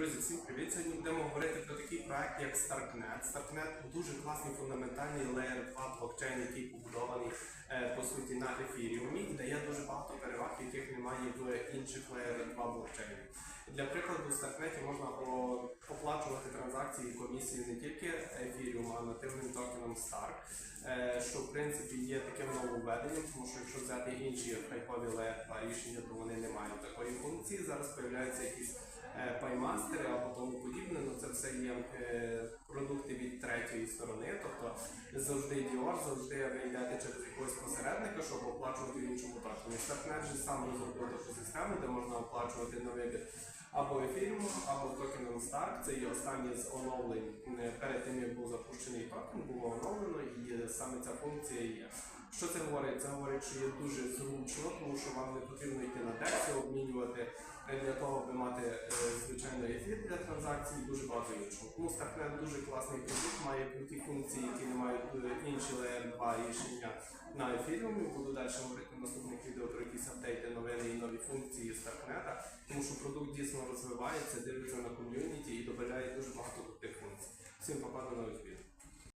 Друзі, всім привіт! Сьогодні будемо говорити про такий проект, як Starknet. Starknet дуже класний фундаментальний layer 2 блокчейн, який побудований е, по суті на ефіріумі і дає дуже багато переваг, яких немає в інших layer 2 блокчейнів. Для прикладу, в Starknet можна оплачувати транзакції і комісії не тільки ефіріум, а нативним токеном Stark, е, що в принципі є таким нововведенням, тому що якщо взяти інші хайпові layer 2 рішення, то вони не мають такої функції. Зараз появляються якісь паймастери або тому подібне, ну це все є е, продукти від третьої сторони, тобто завжди Dior, завжди ви йдете через якогось посередника, щоб оплачувати в іншому токені. Starknet же сам розробив таку систему, де можна оплачувати на вибір або Ethereum, або токеном Stark. Це є останнє з оновлень Е, перед тим, як був запущений токен, було оновлено і саме ця функція є. Що це говорить? Це говорить, що є дуже зручно, тому що вам не потрібно йти на DEX, обмінювати для того, аби мати е, звичайно ефір для транзакцій дуже багато іншого. Тому Starknet дуже класний продукт, має круті функції, які не мають е, інші Layer 2 рішення на Ethereum. Буду далі говорити в наступних відео про якісь апдейти, новини і нові функції Starknet, тому що продукт дійсно розвивається, дивиться на ком'юніті і додає дуже багато крутих функцій. Всім попаду на відео.